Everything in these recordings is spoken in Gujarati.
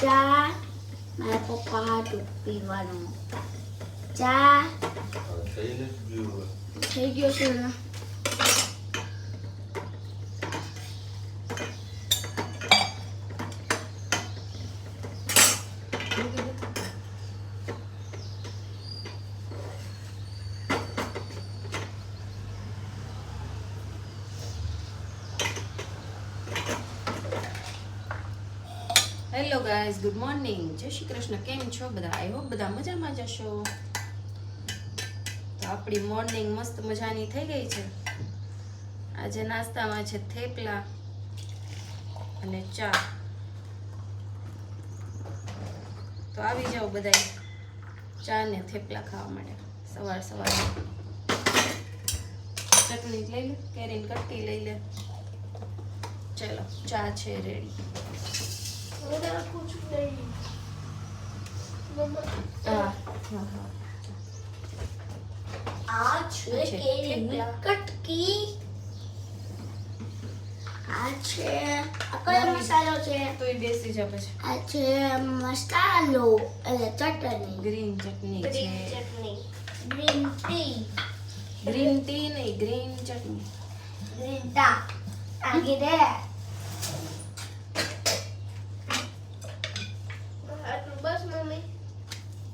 ચા મારા પપ્પા હાટું પીવાનું ચા થઈ ગયો છે ને હેલો ગુડ મોર્નિંગ જય શ્રી કૃષ્ણ, કેમ છો બધા? આઈ હોપ બધા મજામાં જશો તો આપણી મોર્નિંગ મસ્ત મજાની થઈ ગઈ છે. આજે નાસ્તામાં છે થેપલા અને ચા. તો આવી જાઓ બધા ચા ને થેપલા ખાવા માટે. સવાર સવાર. ચટણી લઈ લે, કેરીની કટકી લઈ લે. ચલો, ચા છે રેડી આ છે થેપલા. કટકી આ છે કયો મસાલો છે તો એ બેસી જ પછી આ છે મસાલો એટલે ચટણી ગ્રીન ચટણી છે ગ્રીન ટી ગ્રીન ટી નહીં ગ્રીન ચટણી ગ્રીન ટા આગી દે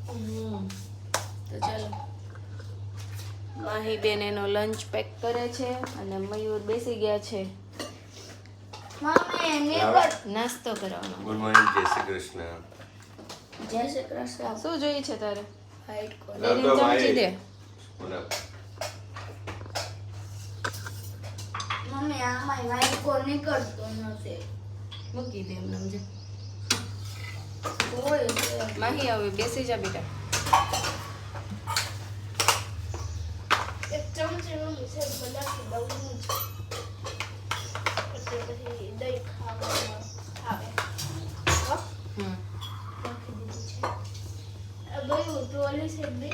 હમ. તો ચાલો માહી બેન એનો લંચ પેક કરે છે અને મયુર બેસી ગયા છે. નાસ્તો કરવાનો. ગુડ મોર્નિંગ જય શ્રી કૃષ્ણ. જય શ્રી કૃષ્ણ. શું જોઈએ છે તારે? હાઈટ કોલ ચમચી દે. મમ્મી આમાં હાઈટ કોલ નીકળતો નથી. મૂકી દે એમને સમજે. માહી હવે બેસી જા બેટા એક મમ્મી છે દઉં પછી પછી દહીં ખાવામાં આવે નાખી દીધું છે ગયું ટ્રોલી છે બે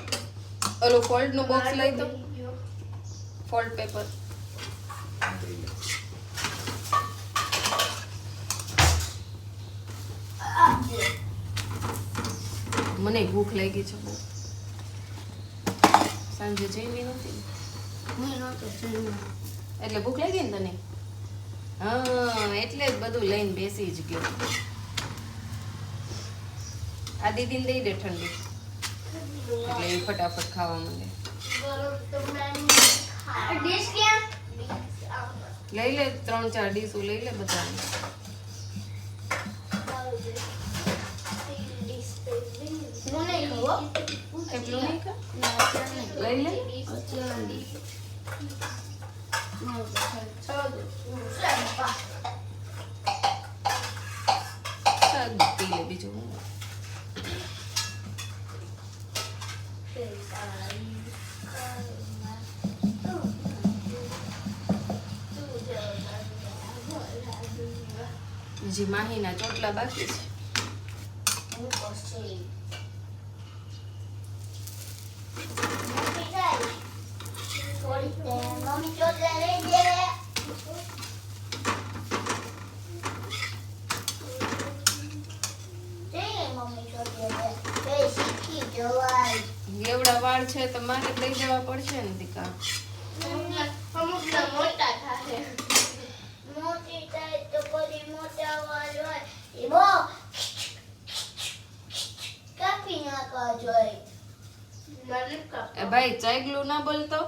ઓલું ફોલ્ડનું બોક્સ લઈ તો ફોલ્ટ પેપર મને ભૂખ લાગી છે. બહુ સાંજે જમી નથી. ને. મેં નહોતો જમ્યો. એટલે ભૂખ લાગી ને તને? હા એટલે જ બધું લઈને બેસી જ ગયો. આ દીદીને દઈ દે ઠંડી. એટલે એ ફટાફટ ખાવા માંડે. ગરમ તો મેં આ ડીશ ક્યાં લઈ લે ત્રણ ચાર ડીશો લઈ લે બધા હું નહીં ખાઉં એટલું નહીં ખા? ના, અત્યારે નહીં. લઈ લે અત્યારે નહીં. મારું તો ખાલી છોડું. હું સાહેબ પા. શાક પી લે બીજું હું હજી માહીના ચોટલા બાકી છે હું પછી. મમ્મી જાય. થોડીક દેર. મમ્મી ચોટલા લઈ દે જઈએ મમ્મી ચોટલા લે. એ શીખી જવાય એવડા વાળ છે તો મારે લઈ જવા પડશે ને દીકા અમુક મોટા થાય મોટી થાય તો કોઈ મોટા વાળ હોય એ કાપી નાખવા જોઈએ ભાઈ ચાઈગલું ના બોલતો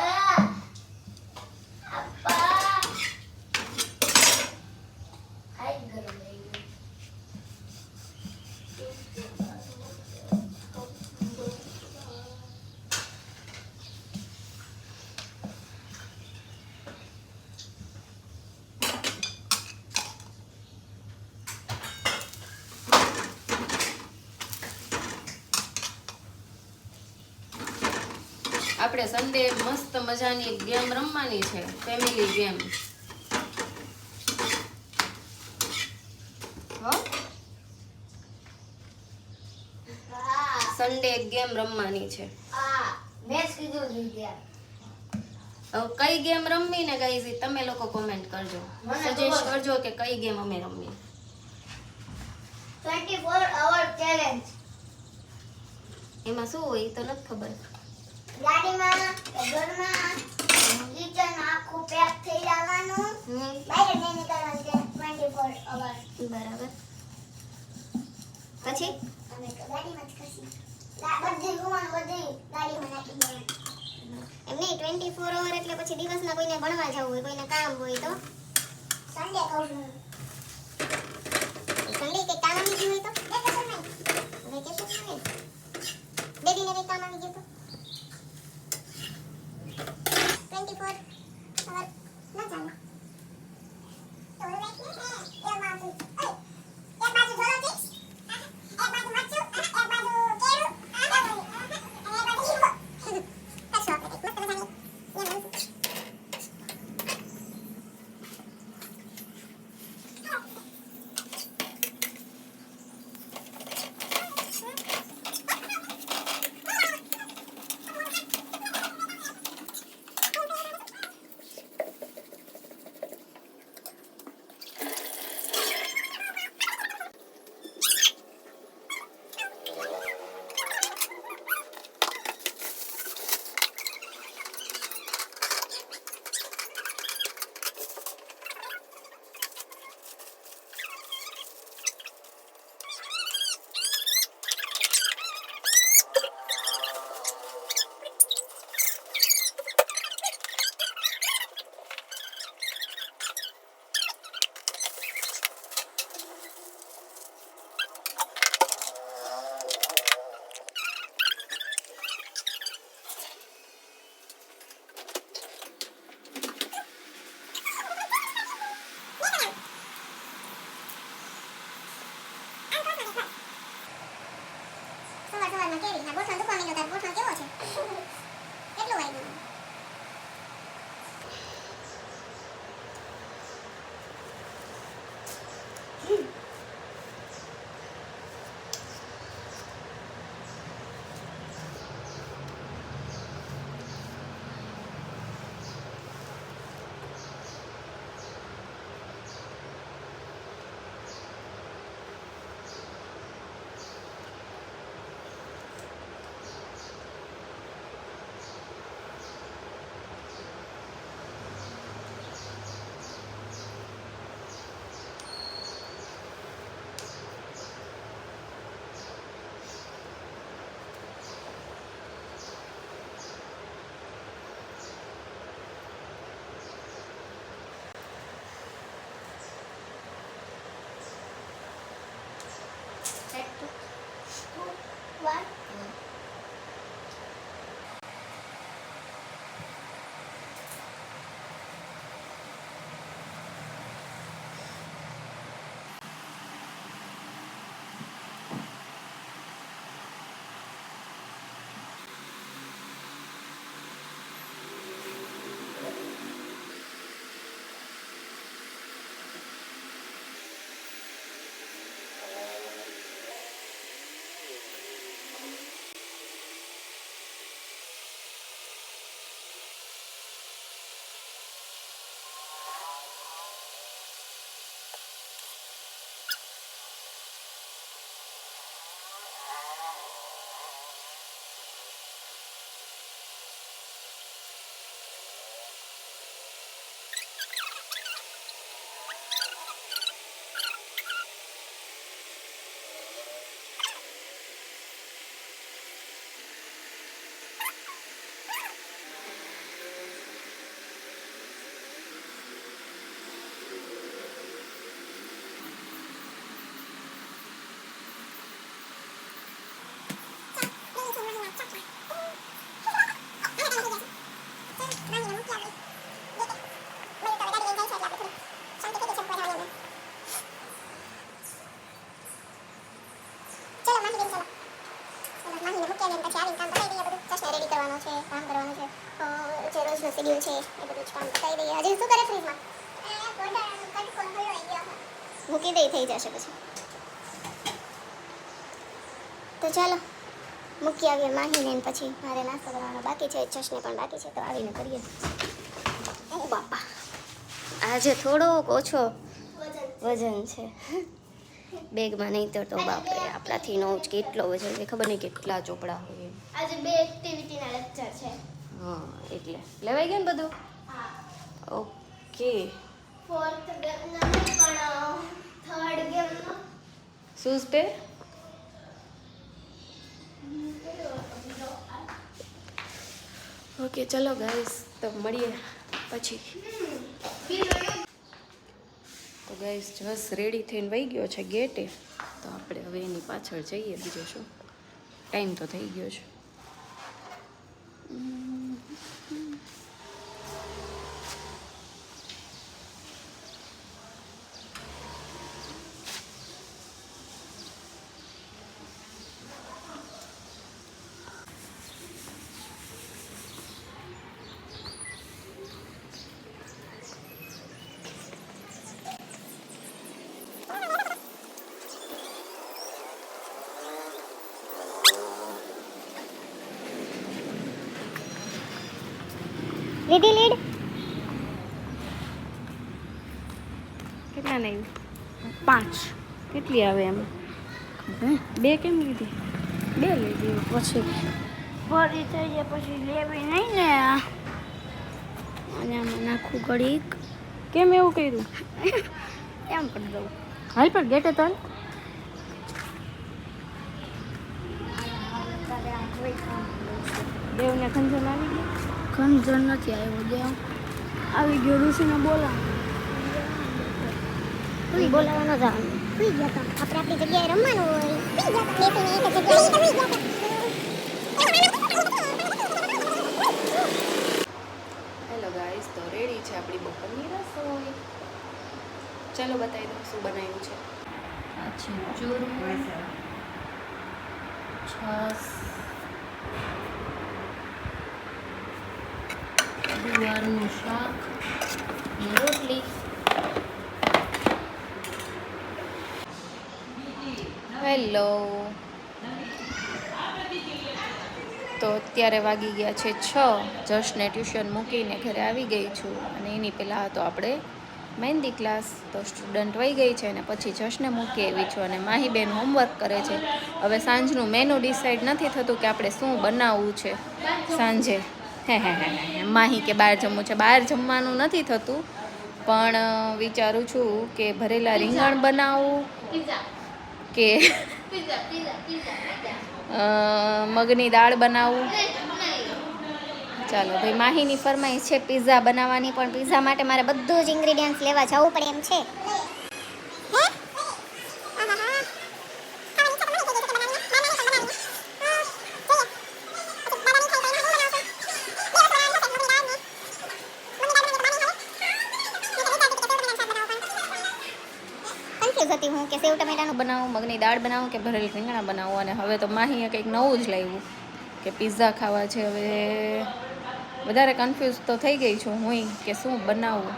Apa? આપણે સન્ડે મસ્ત મજાની ગેમ રમવાની છે ફેમિલી ગેમ સન્ડે ગેમ રમવાની છે. કઈ ગેમ રમવી ને કઈ તમે લોકો કોમેન્ટ કરજો. સજેસ્ટ કરજો કે કઈ ગેમ અમે રમવી ટ્વેન્ટી ફોર અવર ચેલેન્જ એમાં શું હોય તો નથી ખબર. ગાડીમાં કે ઘરમાં કિચન આખું પેક થઈ જવાનું. બહાર નહીં નીકળવાનું ટ્વેન્ટી અવર બરાબર. પછી? અમે ગાડીમાં જ ખસી. બધી રૂમાલ બધી ગાડીમાં નાખી દેવાનું. એમ નહીં ટ્વેન્ટી ફોર અવર એટલે પછી દિવસના કોઈને ભણવા જવું હોય કોઈને કામ હોય તો? સન્ડે કહું શેડ્યુલ છે એ બધું જ કામ બતાવી દઈએ. હજી શું કરે ફ્રીજમાં મૂકી દઈ થઈ જશે પછી. તો ચાલો મૂકી આવીએ માહીને પછી મારે નાસ્તો કરવાનો બાકી છે ચશને પણ બાકી છે તો આવીને કરીએ. ઓ બાપા આજે થોડોક ઓછો વજન છે. બેગમાં નહીં તો તો બાપરે આપણાથી નો કેટલો વજન છે ખબર નહીં કેટલા ચોપડા હોય. આજે બે એક્ટિવિટીના લેક્ચર છે. હા એટલે. લેવાઈ ગયું ને બધું? ઓકે. ફોર્થ ગેમનો પણ થર્ડ ગેમનો. શૂઝ પે ઓકે ચલો ગાઈસ તો મળીએ પછી. તો ગાઈસ જસ રેડી થઈને વહી ગયો છે ગેટે. તો આપણે હવે એની પાછળ જઈએ બીજો શું. ટાઈમ તો થઈ ગયો છે. લીધી લીડ. કેટલા નહીં? પાંચ. કેટલી આવે એમ? બે કેમ લીધી? બે લીધી. પછી ભરી થઈ જાય પછી લેવી નહીં ને. અને આમાં નાખું ઘડીક. કેમ એવું કર્યું? એમ કરી દઉં. હાલ પણ ગેટે તો. દેવને ખંજન આવી ગઈ. ખંજર નથી આવ્યો દેવ આવી ગયો ઋષિને બોલાવ તું બોલાવવાનો જવાનું સુઈ ગયા તો. આપણે આપણી જગ્યાએ રમવાનું હોય. સુઈ ગયા બેસીને એક જગ્યાએ. સુઈ ગયા હેલો ગાઈસ તો. રેડી છે આપણી બપોરની રસોઈ. ચાલો બતાવી દઉં શું બનાવ્યું છે. આ છે ચૂરમું છાસ. ગુવારનું શાક રોટલી. હેલો. તો અત્યારે વાગી ગયા છે છ. જશને ટ્યુશન મૂકીને ઘરે આવી ગઈ છું અને એની પહેલાં હતો આપણે મહેંદી ક્લાસ તો સ્ટુડન્ટ વહી ગઈ છે અને પછી જશને મૂકી આવી છું અને માહીબેન હોમવર્ક કરે છે. હવે સાંજનું મેનુ ડિસાઈડ નથી થતું કે આપણે શું બનાવવું છે. સાંજે. હે હે હે હે માહી કે બહાર જમવું છે. બહાર જમવાનું નથી થતું પણ વિચારું છું કે ભરેલા રીંગણ બનાવું કે મગની દાળ બનાવું. ચાલો ભાઈ માહીની ફરમાઈશ છે પીઝા બનાવવાની. પણ પીઝા માટે મારે બધું જ ઇન્ગ્રીડિયન્ટ લેવા જવું પડે એમ છે કન્ફ્યુઝ હતી હું કે સેવ ટમેટાનું બનાવું મગની દાળ બનાવું કે ભરેલ રીંગણા બનાવું? અને હવે તો માહીએ કંઈક નવું જ લાવ્યું કે પીઝા ખાવા છે. હવે વધારે કન્ફ્યુઝ તો થઈ ગઈ છું હું કે શું બનાવું?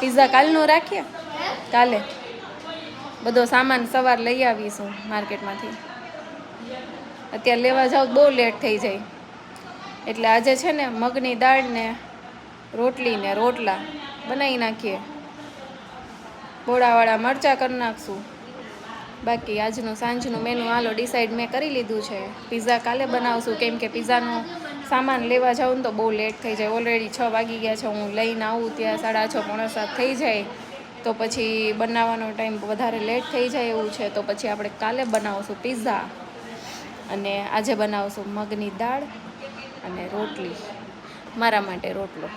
પીઝા કાલનું રાખીએ? કાલે. બધો સામાન સવાર લઈ આવીશું માર્કેટમાંથી. અત્યારે લેવા જાવ બહુ લેટ થઈ જાય. એટલે આજે છે ને મગની દાળ ને રોટલી ને રોટલા બનાવી નાખીએ. બોળાવાળા મરચાં કરી નાખશું. બાકી આજનું સાંજનું મેનુ હાલો ડિસાઈડ મેં કરી લીધું છે. પિઝા કાલે બનાવશું. કેમ કે પિઝાનો સામાન લેવા જાઉં તો બહુ લેટ થઈ જાય. ઓલરેડી છ વાગી ગયા છે. હું લઈને આવું ત્યાં સાડા છ પોણા સાત થઈ જાય. તો પછી બનાવવાનો ટાઈમ વધારે લેટ થઈ જાય એવું છે. તો પછી આપણે કાલે બનાવશું પિઝા અને આજે બનાવશું મગની દાળ અને રોટલી. મારા માટે રોટલો.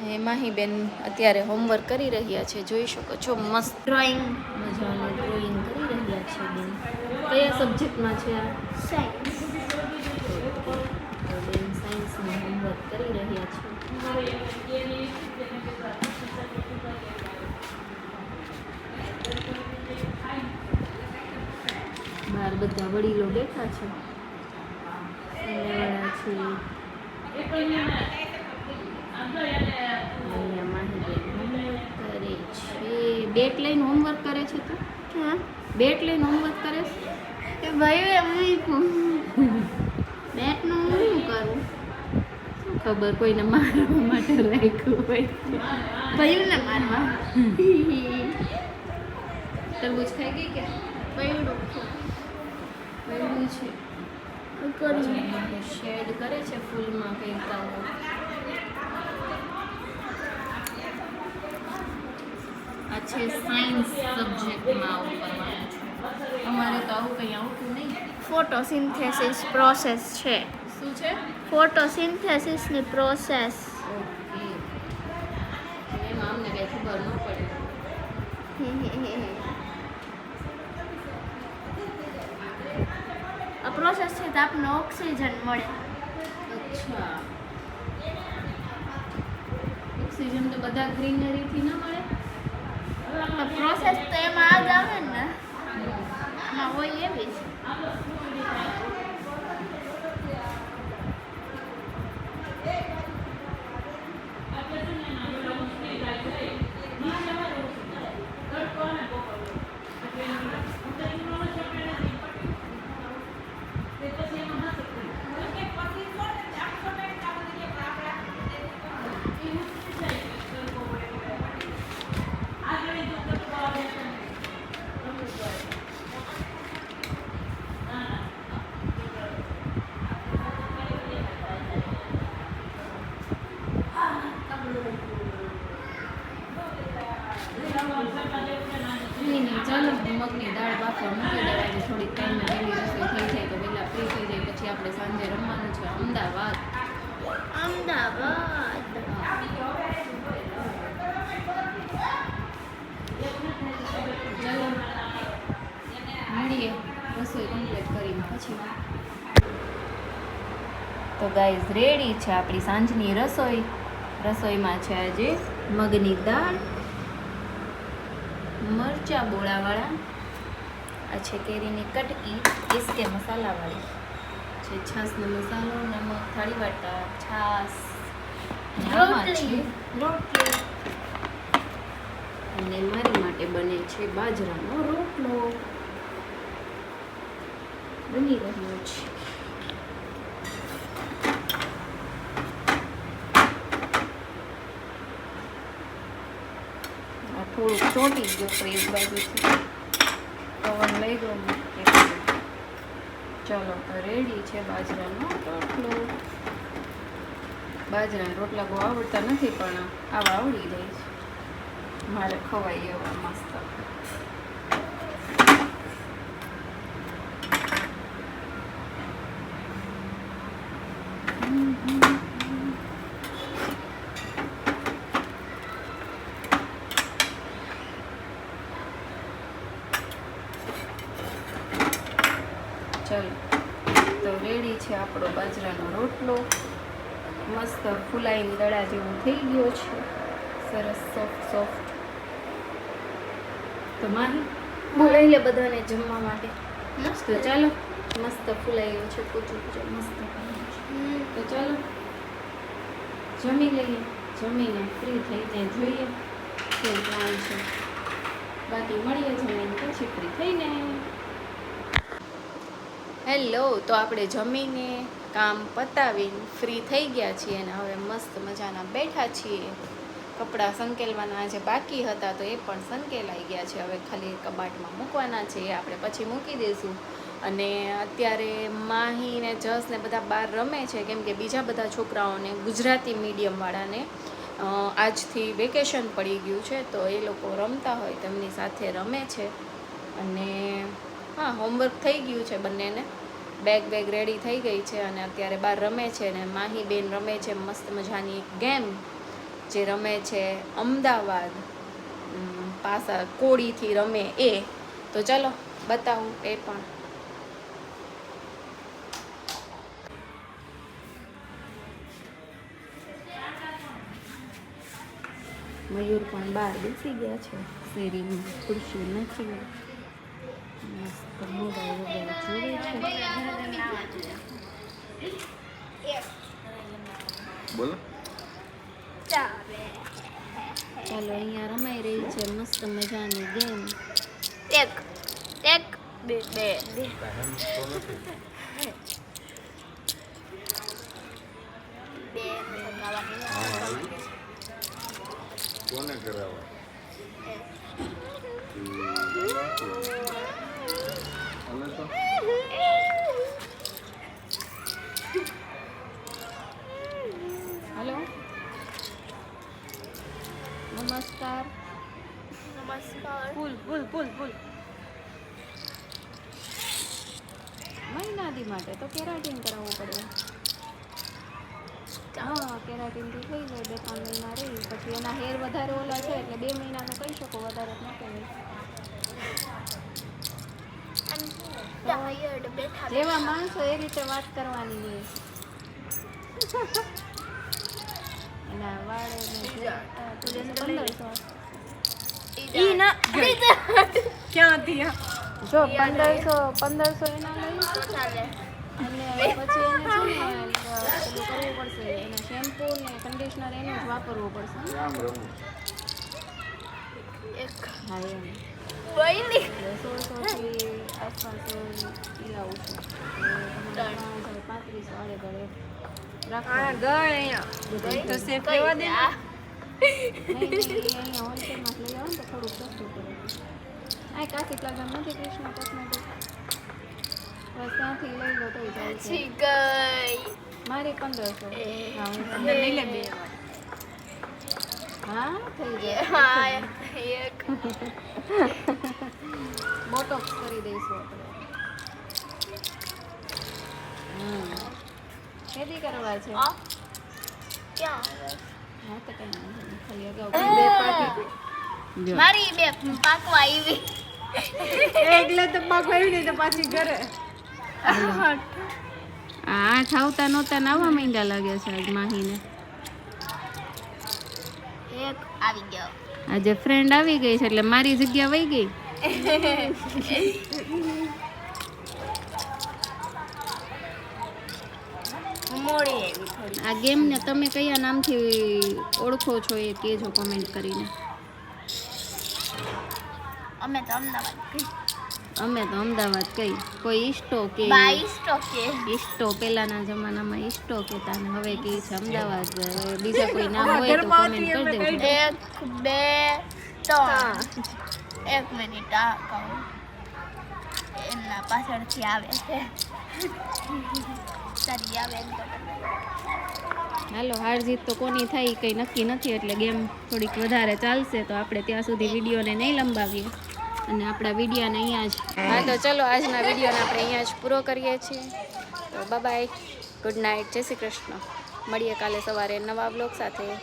માહીબેન અત્યારે હોમવર્ક કરી રહ્યા છે, જોઈ શકો છો, મસ્ત ડ્રોઈંગ મજાનું ડ્રોઈંગ કરી રહ્યા છે બેન. કયા સબ્જેક્ટમાં છે આ? સાયન્સ બેન સાયન્સનું હોમવર્ક કરી રહ્યા છે. બહાર બધા વડીલો બેઠા છે. homework કરે છે બેટ લઈને હોમવર્ક કરે છે તો? હા. બેટ લઈને હોમવર્ક કરે છે? ભાઈ એમ બેટનું હું કરું? શું ખબર કોઈને મારવા માટે રાખ્યું હોય? ને મારવા. તરબૂચ ખાઈ ગઈ કે? ભાઈઓનું પડ્યું છે. શેડ કરે છે ફૂલમાં કંઈક આવું આ છે સાયન્સ સબ્જેક્ટમાં આવું કરવાનું છે અમારે તો આવું કંઈ આવતું નહીં ફોટોસિન્થેસિસ પ્રોસેસ છે શું છે ફોટોસિન્થેસિસની પ્રોસેસ ઓકે એમાં અમને કંઈ ખબર ન પડે આ પ્રોસેસ છે તો આપણને ઓક્સિજન મળે અચ્છા ઓક્સિજન તો બધા ગ્રીનરીથી ન મળે પ્રોસેસ તો એમાં આગ આવે ને. એમાં હોય એવી જ નહીં નહીં ચાલો મગની દાળ બાફવા મૂકી દેવાની થોડીક ટાઈમમાં વહેલી રસોઈ થઈ જાય તો વહેલા ફ્રી થઈ જાય પછી આપણે સાંજે રમવાનું છે અમદાવાદ અમદાવાદ ચાલો મળીએ રસોઈ કમ્પ્લીટ કરીને પછી તો ગાઈઝ રેડી છે આપણી સાંજની રસોઈ? રસોઈમાં છે આજે મગની દાળ મરચા બોળાવાળા આ છે કેરીની કટકી ઇસકે મસાલાવાળી. છે છાસનો મસાલો નમક થાળી વાટા છાસ. રોટલી. અને મારી માટે બને છે બાજરાનો રોટલો. બની રહ્યો છે આ થોડુંક ચોંટી ગયો તો એક બાજુથી પવન લઈ ગયો. ચલો રેડી છે બાજરાનો રોટલો. બાજરાના રોટલા બહુ આવડતા નથી પણ આવા આવડી જાય છે. મારે ખવાઈ એવા મસ્ત ચલો તો રેડી છે આપણો બાજરાનો રોટલો મસ્ત ફૂલાઈને દડા જેવો થઈ ગયો છે. સરસ સોફ્ટ સોફ્ટ તો માહી બોલાવી લે બધાને જમવા માટે. મસ્ત. ચાલો મસ્ત ફૂલાઈ ગયો છે પૂછું પૂછું મસ્ત તો ચાલો જમી લઈએ. જમીને ફ્રી થઈ જાય જોઈએ શું પ્લાન છે. બાકી મળીએ જમીને પછી ફ્રી થઈને. હેલો તો આપણે જમીને કામ પતાવીને ફ્રી થઈ ગયા છીએ અને હવે મસ્ત મજાના બેઠા છીએ. કપડાં સંકેલવાના જે બાકી હતા તો એ પણ સંકેલાઈ ગયા છે. હવે ખાલી કબાટમાં મૂકવાના છે, એ આપણે પછી મૂકી દઈશું. અને અત્યારે માહી ને જસ ને બધા બહાર રમે છે, કેમ કે બીજા બધા છોકરાઓને ગુજરાતી મીડિયમવાળાને આજથી વેકેશન પડી ગયું છે, તો એ લોકો રમતા હોય, તેમની સાથે રમે છે. અને, હા હોમવર્ક થઈ ગયું છે બંનેને. બેગ બેગ રેડી થઈ ગઈ છે અને અત્યારે બહાર રમે છે ને માહી બેન રમે છે, મસ્ત મજાની ગેમ જે રમે છે અમદાવાદ. પાસા કોળીથી રમે એ. તો ચલો, બતાવું એ પણ. મયુર પણ બહાર બેસી ગયા છે. શેરીમાં ખુરશી નથી મસ્ત મોબાઈલ વગેરે જોવે છે બોલો. ચાલો અહીંયા રમાઈ રહી છે મસ્ત મજાની ગેમ એક એક બે બે. કોને કરાવવા? હલો. નમસ્કાર. નમસ્કાર. ફૂલ ફૂલ ફૂલ ફૂલ. મહિનાથી માટે તો કેરાટીન કરાવવું પડે. હા કેરાટીનથી થઈ જાય બે ત્રણ મહિના રહી. પછી એના હેર વધારે ઓલા છે એટલે બે મહિનાનું કહી શકો વધારે જ ન કહેવાય. ટાયર્ડ જેવા માણસો એ રીતે વાત કરવાની હોય. એના વાળ એને જે- આ તો જશે પંદરસો ઈ જો પંદરસો પંદરસો એના લઈ. અને પછી એને પેલું કરવું પડશે. એને શેમ્પૂ ને કન્ડિશનર એનું જ વાપરવું પડશે. એક. હા એમ. આસપાસ છું પાંચ પાંત્રીસ વાળે ગળે અહીંયા તો સેફ લેવા દે નહીં નહીં અહીંયા હોલસેલમાં લઈ આવો ને. તો થોડુંક સસ્તું પડે આ કાંથી પ્લાઝા નથી કૃષ્ણ કોસ્મેટિક બસ ત્યાંથી લઈ લો તો જાય છી. ગઈ. મારી પંદરસો. હા હું લઈ લે બે. હા થઈ જાય હા એક બોટોક્સ કરી દઈશું આપણે ખેતી કરવા છે આ ક્યાં હા તો કંઈ વાંધો ખાલી અગાઉ બે પાકી મારી બે પાકવા આવી. એટલે તો પાકવા આવી નહીં તો પાછી ઘરે. આ આઠ આવતા નહોતા નાવા માંડ્યા લાગે છે આજ માહીને. આવી ગયો. આજે ફ્રેન્ડ આવી ગઈ છે એટલે મારી જગ્યા વહી ગઈ. આ ગેમને તમે કયા નામથી ઓળખો છો એ કહેજો કોમેન્ટ કરીને. અમે તો અમદાવાદ અમે તો અમદાવાદ કઈ. કોઈ ઈસ્ટો કે ઈસ્ટો કે. ઈસ્ટો પેલાના જમાનામાં ઈસ્ટો કેતા ને હવે કે છે અમદાવાદ. બીજા કોઈ નામ હોય તો કમેન્ટ કરી દેજો. એક બે ત્રણ. એક મિનિટ આ કહું. એમના પાછળથી આવે છે. સારી આવે એમ તો. હાલો હાર જીત તો કોની થાય કંઈ નક્કી નથી એટલે ગેમ થોડીક વધારે ચાલશે તો આપણે ત્યાં સુધી વિડીયોને નહીં લંબાવીએ. અને આપણા વિડીયાને અહીંયા જ. હા, તો ચલો આજના વિડીયોને આપણે અહીંયા જ પૂરો કરીએ છીએ. તો બાય ગુડ નાઇટ. જય શ્રી કૃષ્ણ. મળીએ કાલે સવારે નવા બ્લોગ સાથે.